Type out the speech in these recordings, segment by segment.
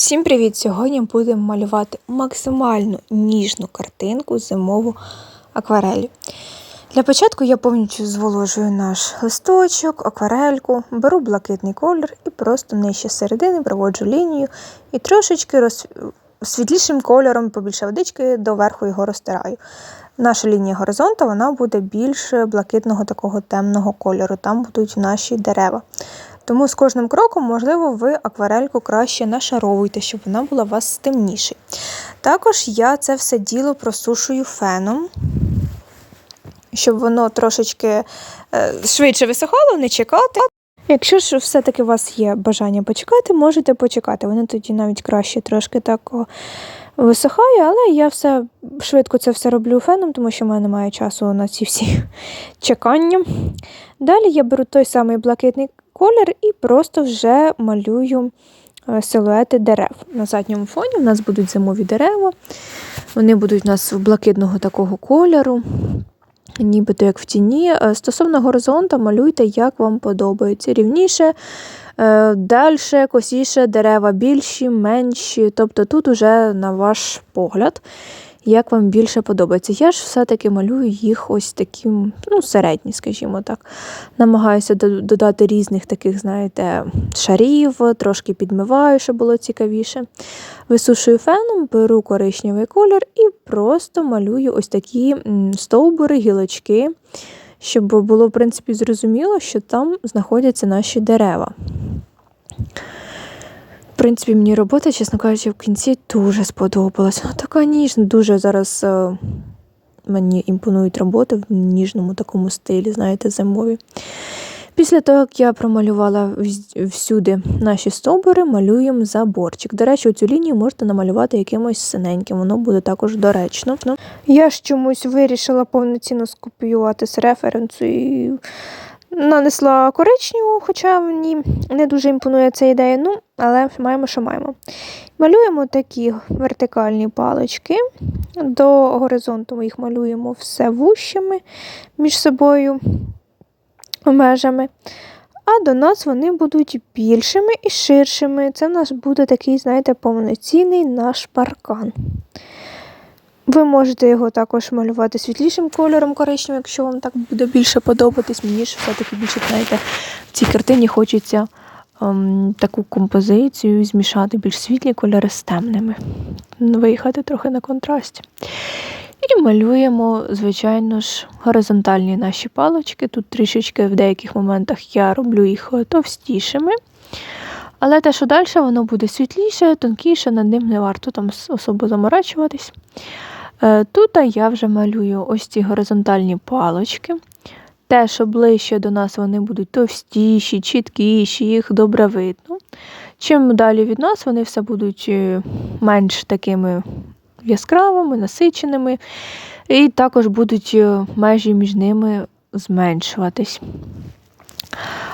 Всім привіт! Сьогодні будемо малювати максимально ніжну картинку зимову акварелі. Для початку я повністю зволожую наш листочок, акварельку, беру блакитний колір і просто нижче середини проводжу лінію і трошечки роз... світлішим кольором, побільше водички, доверху його розтираю. Наша лінія горизонту вона буде більш блакитного такого темного кольору, там будуть наші дерева. Тому з кожним кроком, можливо, ви акварельку краще нашаровуєте, щоб вона була у вас темнішою. Також я це все діло просушую феном, щоб воно трошечки е, швидше висохало, не чекати. Якщо ж все-таки у вас є бажання почекати, можете почекати. Воно тоді навіть краще трошки так висохає, але я все швидко це все роблю феном, тому що в мене немає часу на ці всі чекання. Далі я беру той самий блакитний колір і просто вже малюю е, силуети дерев. На задньому фоні у нас будуть зимові дерева, вони будуть у нас блакитного такого кольору. Нібито як в тіні. Е, стосовно горизонту, малюйте, як вам подобається. Рівніше, е, далі, косіше, дерева більші, менші. Тобто тут уже на ваш погляд як вам більше подобається. Я ж все-таки малюю їх ось таким, ну, середні, скажімо так. Намагаюся додати різних таких, знаєте, шарів, трошки підмиваю, щоб було цікавіше. Висушую феном, беру коричневий колір і просто малюю ось такі стовбури, гілочки. Щоб було, в принципі, зрозуміло, що там знаходяться наші дерева принципі, мені робота, чесно кажучи, в кінці дуже сподобалась. Вона така ніжна, дуже зараз е, мені імпонують роботи в ніжному такому стилі, знаєте, зимові. Після того, як я промалювала всюди наші стовбури, малюємо заборчик. До речі, цю лінію можете намалювати якимось синеньким, воно буде також доречно. Я ж чомусь вирішила повноцінно скопіювати з референсу Нанесла коричневу, хоча мені не дуже імпонує ця ідея, ну, але маємо, що маємо. Малюємо такі вертикальні палички. До горизонту ми їх малюємо все вущими між собою межами. А до нас вони будуть більшими і ширшими. Це в нас буде такий, знаєте, повноцінний наш паркан. Ви можете його також малювати світлішим кольором коричневим, якщо вам так буде більше подобатись. Мені ж все-таки більше, знаєте, в цій картині хочеться ем, таку композицію змішати більш світлі кольори з темними. Виїхати трохи на контрасті. І малюємо, звичайно ж, горизонтальні наші палочки. Тут трішечки в деяких моментах я роблю їх товстішими. Але те, що далі, воно буде світліше, тонкіше, над ним не варто там особо заморачуватись. Е, тут я вже малюю ось ці горизонтальні палочки. Те, що ближче до нас вони будуть товстіші, чіткіші, їх добре видно. Чим далі від нас, вони все будуть е, менш такими яскравими, насиченими, і також будуть е, межі між ними зменшуватись.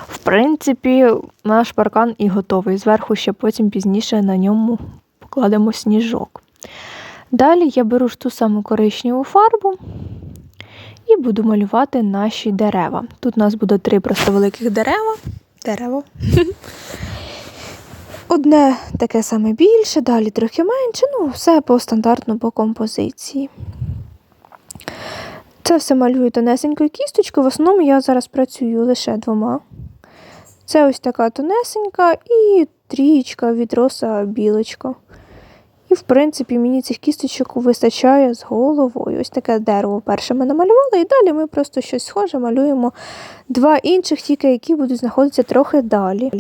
В принципі, наш паркан і готовий. Зверху ще потім пізніше на ньому покладемо сніжок. Далі я беру ж ту саму коричневу фарбу і буду малювати наші дерева. Тут у нас буде три просто великих дерева. Дерево. Одне таке саме більше, далі трохи менше, ну, все по стандартно по композиції. Це все малюю тонесенькою кісточкою. В основному я зараз працюю лише двома. Це ось така тонесенька і трієчка від роса білочка. І, в принципі, мені цих кісточок вистачає з головою. Ось таке дерево перше ми намалювали, і далі ми просто щось схоже малюємо два інших, тільки які будуть знаходитися трохи далі.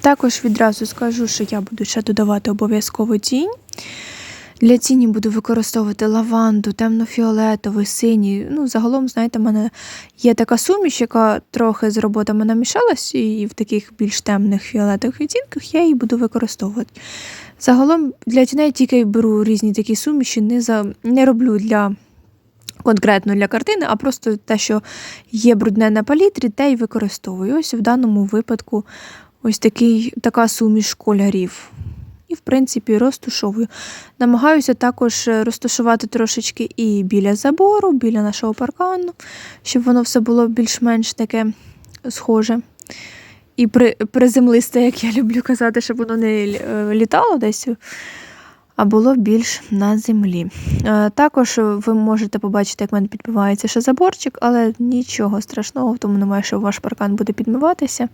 Також відразу скажу, що я буду ще додавати обов'язково тінь. Для тіні буду використовувати лаванду, темно-фіолетовий, синій. Ну, Загалом, знаєте, в мене є така суміш, яка трохи з роботами намішалась, і в таких більш темних фіолетових відтінках я її буду використовувати. Загалом для тіней тільки беру різні такі суміші, не за... не роблю для конкретно для картини, а просто те, що є брудне на палітрі, те й використовую. Ось в даному випадку ось такий, така суміш кольорів. І, в принципі, розтушовую. Намагаюся також розташувати трошечки і біля забору, біля нашого паркану, щоб воно все було більш-менш таке схоже. І при, приземлисте, як я люблю казати, щоб воно не е, літало десь, а було більш на землі. Е, Також ви можете побачити, як в мене підмивається ще заборчик, але нічого страшного, тому немає, що ваш паркан буде підмиватися.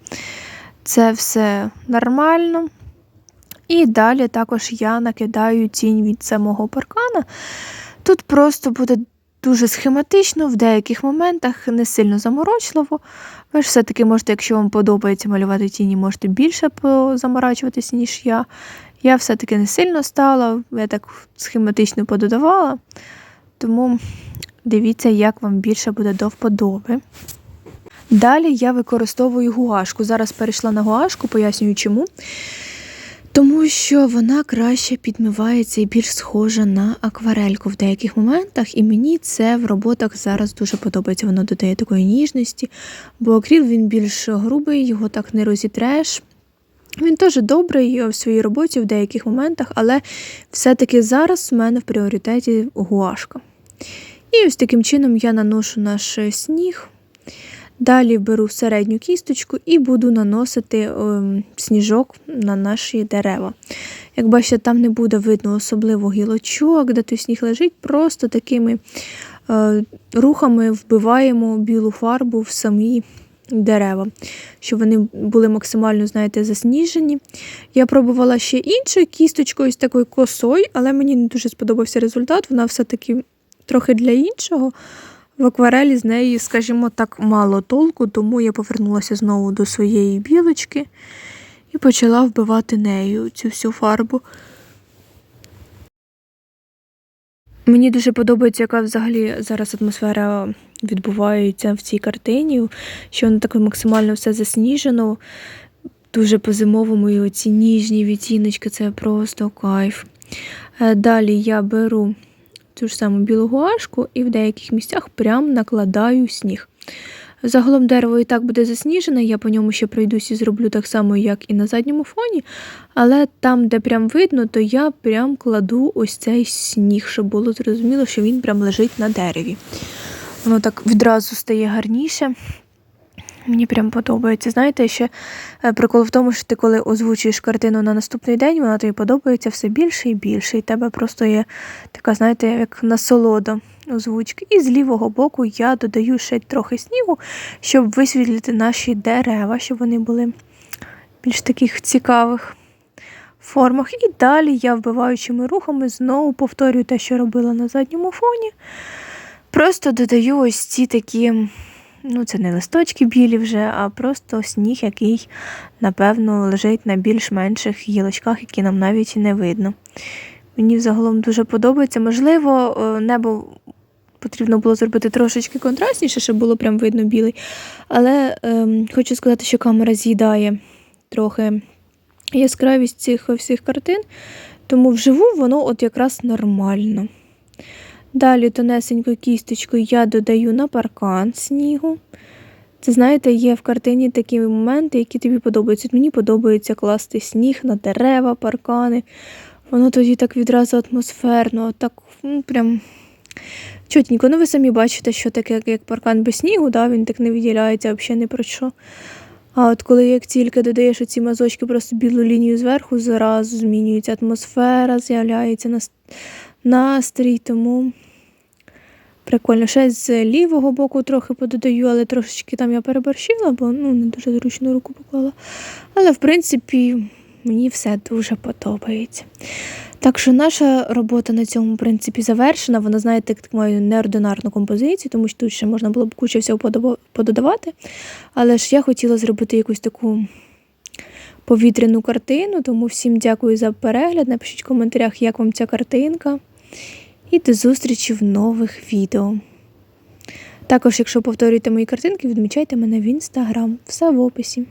Це все нормально. І далі також я накидаю тінь від самого паркана. Тут просто буде дуже схематично, в деяких моментах не сильно заморочливо. Ви ж все-таки можете, якщо вам подобається малювати тіні, можете більше позаморачуватися, ніж я. Я все-таки не сильно стала, я так схематично пододавала. Тому дивіться, як вам більше буде до вподоби. Далі я використовую гуашку. Зараз перейшла на гуашку, пояснюю чому. Тому що вона краще підмивається і більш схожа на акварельку в деяких моментах, і мені це в роботах зараз дуже подобається. Воно додає такої ніжності, бо акріл він більш грубий, його так не розітреш. Він теж добрий в своїй роботі в деяких моментах, але все-таки зараз в мене в пріоритеті гуашка. І ось таким чином я наношу наш сніг. Далі беру середню кісточку і буду наносити е, сніжок на наші дерева. Як бачите, там не буде видно особливо гілочок, де той сніг лежить, просто такими е, рухами вбиваємо білу фарбу в самі дерева, щоб вони були максимально, знаєте, засніжені. Я пробувала ще іншою кісточкою, ось такою косою, але мені не дуже сподобався результат. Вона все-таки трохи для іншого. В акварелі з неї, скажімо так, мало толку, тому я повернулася знову до своєї білочки і почала вбивати нею цю всю фарбу. Мені дуже подобається, яка взагалі зараз атмосфера відбувається в цій картині, що воно таке максимально все засніжено. Дуже по-зимовому і оці ніжні відтіночки, це просто кайф. Е, Далі я беру ту ж саму білу гуашку і в деяких місцях прям накладаю сніг. Загалом дерево і так буде засніжене, я по ньому ще пройдусь і зроблю так само, як і на задньому фоні. Але там, де прям видно, то я прям кладу ось цей сніг, щоб було зрозуміло, що він прям лежить на дереві. Воно так відразу стає гарніше. Мені прям подобається. Знаєте, ще е, прикол в тому, що ти коли озвучуєш картину на наступний день, вона тобі подобається все більше і більше. І тебе просто є така, знаєте, як насолода озвучки. І з лівого боку я додаю ще трохи снігу, щоб висвітлити наші дерева, щоб вони були більш таких цікавих формах. І далі я вбиваючими рухами знову повторюю те, що робила на задньому фоні. Просто додаю ось ці такі. Ну, це не листочки білі вже, а просто сніг, який, напевно, лежить на більш-менших гілочках, які нам навіть не видно. Мені взагалом дуже подобається. Можливо, е, небо потрібно було зробити трошечки контрастніше, щоб було прям видно білий. Але ем, хочу сказати, що камера з'їдає трохи яскравість цих всіх картин, тому вживу воно от якраз нормально. Далі тонесенькою кісточкою я додаю на паркан снігу. Це, знаєте, є в картині такі моменти, які тобі подобаються. Мені подобається класти сніг на дерева, паркани. Воно тоді так відразу атмосферно, так ну, прям чотенько. Ну, ви самі бачите, що таке, як паркан без снігу, да, він так не виділяється взагалі ні про що. А от коли як тільки додаєш оці мазочки, просто білу лінію зверху, зразу змінюється атмосфера, з'являється настрій, тому прикольно. Ще з лівого боку трохи пододаю, але трошечки там я переборщила, бо ну, не дуже зручно руку поклала. Але, в принципі, мені все дуже подобається. Так що наша робота на цьому в принципі завершена. Вона, знаєте, так має неординарну композицію, тому що тут ще можна було б кучу всього пододавати. Але ж я хотіла зробити якусь таку повітряну картину, тому всім дякую за перегляд. Напишіть в коментарях, як вам ця картинка. І до зустрічі в нових відео. Також, якщо повторюєте мої картинки, відмічайте мене в інстаграм. Все в описі.